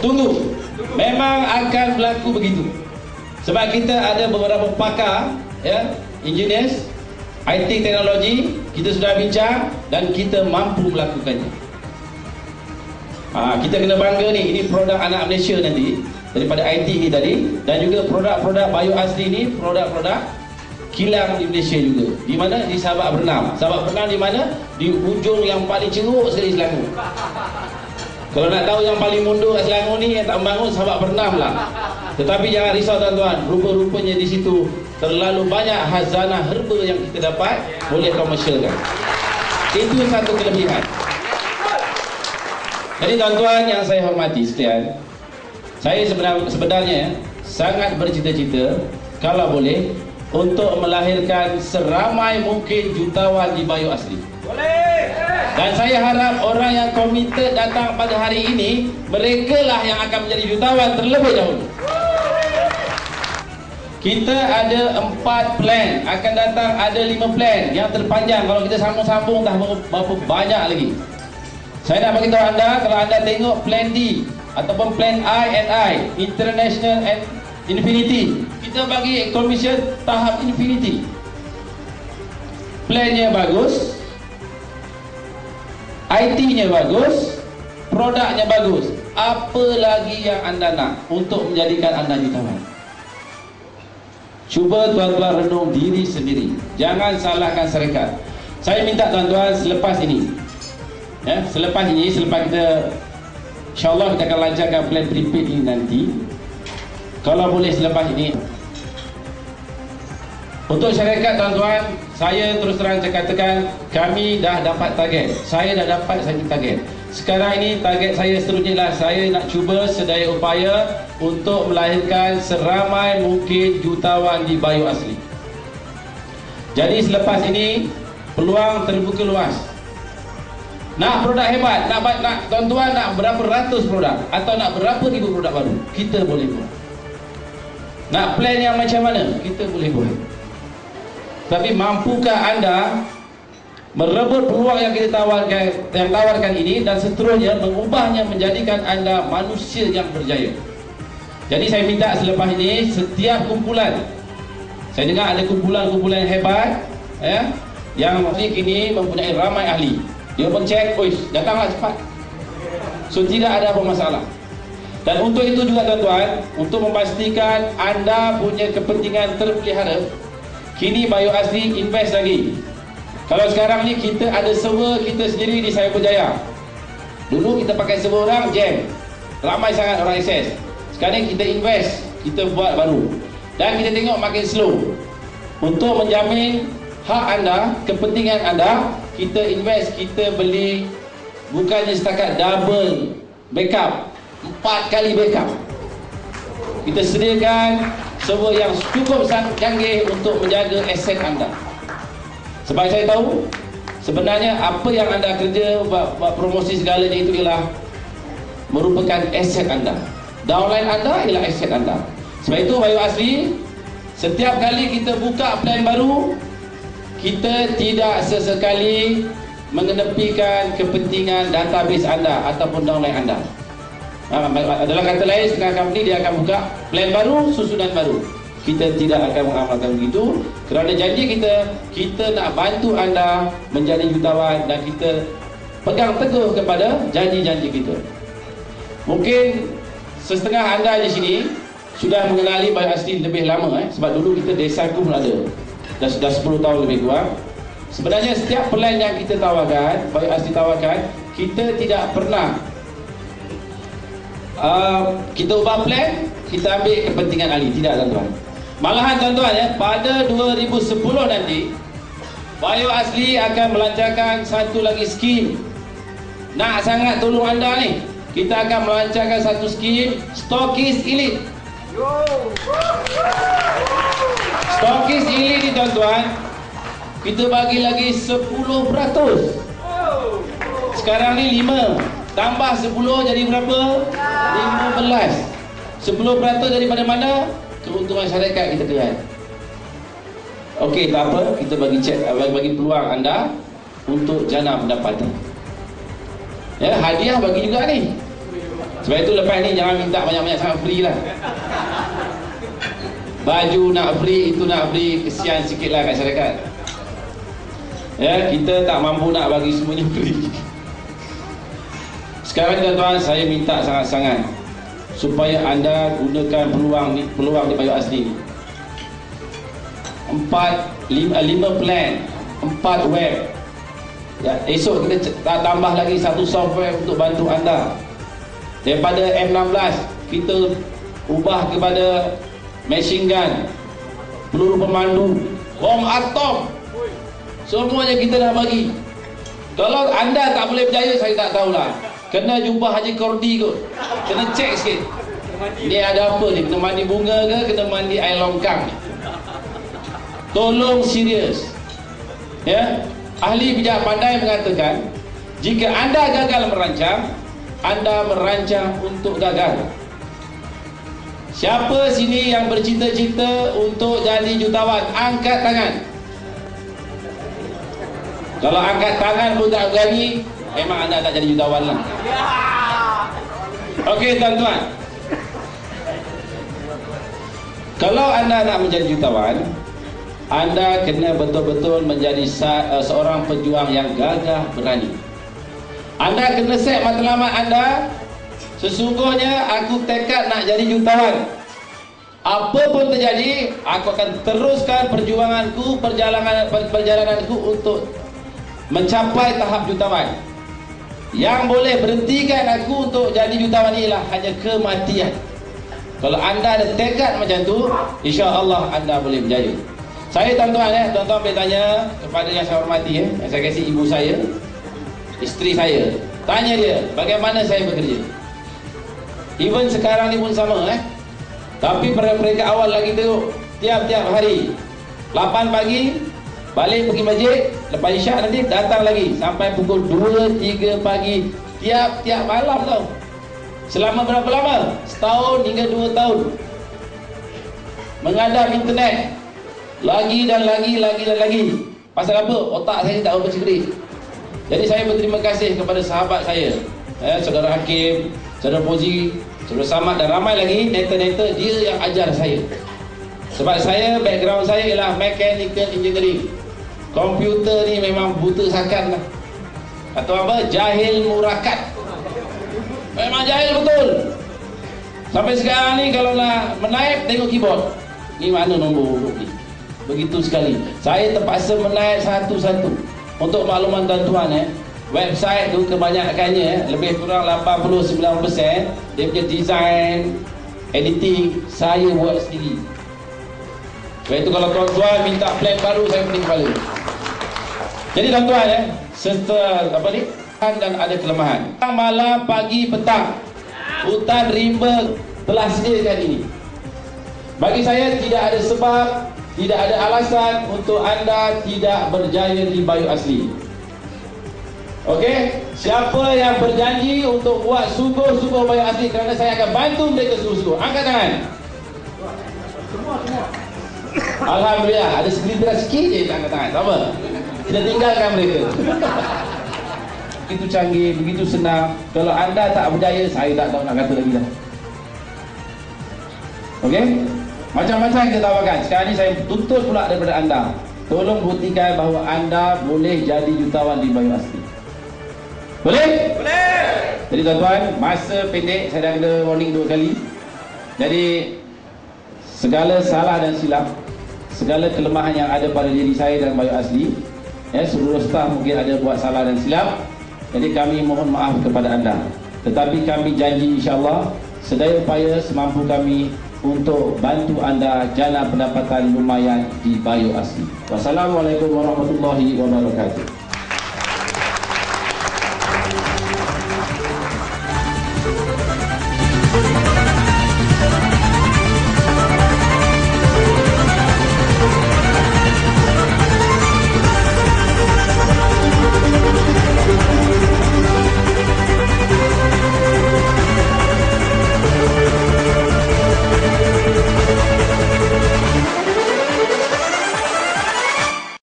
Tunggu. Memang akan berlaku begitu. Sebab kita ada beberapa pakar, ya, engineers, IT teknologi, kita sudah bincang dan kita mampu melakukannya. Ha, kita kena bangga ni, ini produk anak Malaysia nanti daripada IT ni tadi dan juga produk-produk bio asli ni produk-produk kilang di Malaysia juga. Di mana? Di Sabak Bernam. Sabak Bernam di mana? Di ujung yang paling ceruk sekali Selangor. Kalau nak tahu yang paling mundur kat Selangor ni yang tak membangun Sabak Bernam lah. Tetapi jangan risau tuan-tuan, rupa-rupanya di situ terlalu banyak hazanah herba yang kita dapat boleh komersialkan. Itu satu kelebihan. Jadi tuan-tuan yang saya hormati sekalian, saya sebenarnya, sebenarnya sangat bercita-cita kalau boleh untuk melahirkan seramai mungkin jutawan di Bayu Asli. Boleh. Dan saya harap orang yang komited datang pada hari ini, mereka lah yang akan menjadi jutawan terlebih dahulu. Kita ada empat plan, akan datang ada lima plan yang terpanjang. Kalau kita sambung-sambung dah berapa banyak lagi. Saya nak beritahu anda, kalau anda tengok plan D ataupun plan I and I, International and Infinity, kita bagi commission tahap Infinity. Plannya bagus, IT-nya bagus, produknya bagus. Apa lagi yang anda nak untuk menjadikan anda jutawan? Cuba tuan-tuan renung diri sendiri. Jangan salahkan syarikat. Saya minta tuan-tuan selepas ini. Ya, selepas ini, selepas kita insya-Allah kita akan lancarkan plan prepaid ini nanti. Kalau boleh selepas ini. Untuk syarikat tuan-tuan, saya terus terang saya katakan kami dah dapat target. Saya dah dapat satu target. Sekarang ini target saya seterusnya adalah saya nak cuba sedaya upaya untuk melahirkan seramai mungkin jutawan di Bayu Asli. Jadi selepas ini peluang terbuka luas. Nak produk hebat, nak nak tuan-tuan nak berapa ratus produk atau nak berapa ribu produk baru, kita boleh buat. Nak plan yang macam mana, kita boleh buat. Tapi mampukah anda merebut peluang yang kita tawarkan yang tawarkan ini dan seterusnya mengubahnya menjadikan anda manusia yang berjaya. Jadi saya minta selepas ini setiap kumpulan saya dengar ada kumpulan-kumpulan hebat ya yang musik ini mempunyai ramai ahli. Dia pun cek, "Oi, datanglah cepat." So tidak ada apa masalah. Dan untuk itu juga tuan-tuan, untuk memastikan anda punya kepentingan terpelihara, kini Bayu Asli invest lagi kalau sekarang ni kita ada server kita sendiri di Cyber Jaya. Dulu kita pakai server orang jam. Ramai sangat orang akses. Sekarang kita invest, kita buat baru. Dan kita tengok makin slow. Untuk menjamin hak anda, kepentingan anda, kita invest, kita beli bukannya setakat double backup, empat kali backup. Kita sediakan server yang cukup canggih untuk menjaga aset anda. Sebab saya tahu sebenarnya apa yang anda kerja buat, buat promosi segalanya itu ialah merupakan aset anda. Downline anda ialah aset anda. Sebab itu Bayu Asli setiap kali kita buka plan baru kita tidak sesekali mengenepikan kepentingan database anda ataupun downline anda. Ha, dalam kata lain setengah company dia akan buka plan baru, susunan baru. Kita tidak akan mengamalkan begitu. Kerana janji kita kita nak bantu anda menjadi jutawan dan kita pegang teguh kepada janji-janji kita. Mungkin setengah anda di sini sudah mengenali Bayu Asli lebih lama eh? sebab dulu kita desa pun ada. Dah sudah 10 tahun lebih kurang. Sebenarnya setiap plan yang kita tawarkan Bayu Asli tawarkan kita tidak pernah uh, kita ubah plan kita ambil kepentingan ahli tidak tuan-tuan Malahan tuan-tuan ya, pada 2010 nanti Bio Asli akan melancarkan satu lagi skim. Nak sangat tolong anda ni. Kita akan melancarkan satu skim Stokis Elite. Stokis Elite ni tuan-tuan, kita bagi lagi 10%. Sekarang ni 5. Tambah 10 jadi berapa? 15. 10% daripada mana? keuntungan syarikat kita kena Okey, tak apa, kita bagi cek, bagi, bagi peluang anda untuk jana pendapatan. Ya, hadiah bagi juga ni. Sebab itu lepas ni jangan minta banyak-banyak sangat free lah. Baju nak free, itu nak free, kesian sikit lah kat syarikat. Ya, kita tak mampu nak bagi semuanya free. Sekarang tuan-tuan, saya minta sangat-sangat supaya anda gunakan peluang ni, peluang di Bayu Asli ni. Empat, lima, lima plan, empat web. Ya, esok kita tambah lagi satu software untuk bantu anda daripada M16 kita ubah kepada machine gun peluru pemandu bom atom semuanya kita dah bagi kalau anda tak boleh berjaya saya tak tahulah kena jumpa Haji Kordi kot. Kena cek sikit. Ni ada apa ni? Kena mandi bunga ke? Kena mandi air longkang? Ni tolong serius. Ya? Ahli bijak pandai mengatakan jika anda gagal merancang anda merancang untuk gagal. Siapa sini yang bercita-cita untuk jadi jutawan? Angkat tangan. Kalau angkat tangan pun tak berani, memang anda tak jadi jutawan lah. Okey tuan-tuan. Kalau anda nak menjadi jutawan, anda kena betul-betul menjadi seorang pejuang yang gagah berani. Anda kena set matlamat anda Sesungguhnya aku tekad nak jadi jutawan Apa pun terjadi Aku akan teruskan perjuanganku Perjalanan perjalananku untuk Mencapai tahap jutawan Yang boleh berhentikan aku untuk jadi jutawan ialah Hanya kematian. Kalau anda ada tekad macam tu insya Allah anda boleh berjaya. Saya tuan-tuan ya Tuan-tuan boleh tanya kepada yang saya hormati ya Yang saya kasih ibu saya isteri saya. Tanya dia bagaimana saya bekerja? Even sekarang ni pun sama eh. Tapi pada mereka awal lagi tu tiap-tiap hari 8 pagi balik pergi masjid lepas isyak nanti datang lagi. Sampai pukul 2 3 pagi. Tiap-tiap malam tau. Selama berapa lama? Setahun hingga 2 tahun. Mengadap internet. Lagi dan lagi lagi dan lagi. Pasal apa? Otak saya tak cerdik jadi saya berterima kasih kepada sahabat saya. Eh, Saudara Hakim, Saudara Pozi, Saudara Samad dan ramai lagi Neta-neta dia yang ajar saya. Sebab saya, background saya ialah Mechanical Engineering Komputer ni memang buta sakan lah. Atau apa? Jahil murakat. Memang jahil betul. Sampai sekarang ni kalau nak menaik tengok keyboard. Ni mana nombor huruf ni? Begitu sekali. Saya terpaksa menaik satu-satu. Untuk makluman tuan-tuan eh, website tu kebanyakannya eh, lebih kurang 89% dia punya design, editing saya buat sendiri. Sebab itu kalau tuan-tuan minta plan baru saya pening kepala. Jadi tuan-tuan eh, serta apa ni? dan ada kelemahan. Malam, pagi, petang. Hutan rimba telah sediakan ini. Bagi saya tidak ada sebab tidak ada alasan untuk anda tidak berjaya di Bayu Asli. Okey, siapa yang berjanji untuk buat sungguh-sungguh Bayu Asli kerana saya akan bantu mereka sungguh-sungguh. Angkat tangan. Semua semua. Alhamdulillah, ada segelintir sikit je angkat tangan. Sama. Kita tinggalkan mereka. begitu canggih, begitu senang. Kalau anda tak berjaya, saya tak tahu nak kata lagi dah. Okey? Macam-macam kita tawarkan. Sekarang ni saya tuntut pula daripada anda. Tolong buktikan bahawa anda boleh jadi jutawan di Bayu Asli. Boleh? Boleh. Jadi tuan-tuan, masa pendek saya dah kena warning dua kali. Jadi segala salah dan silap, segala kelemahan yang ada pada diri saya dan Bayu Asli, ya, seluruh staf mungkin ada buat salah dan silap. Jadi kami mohon maaf kepada anda. Tetapi kami janji insya-Allah sedaya upaya semampu kami untuk bantu anda jana pendapatan lumayan di Bayu Asli. Wassalamualaikum warahmatullahi wabarakatuh.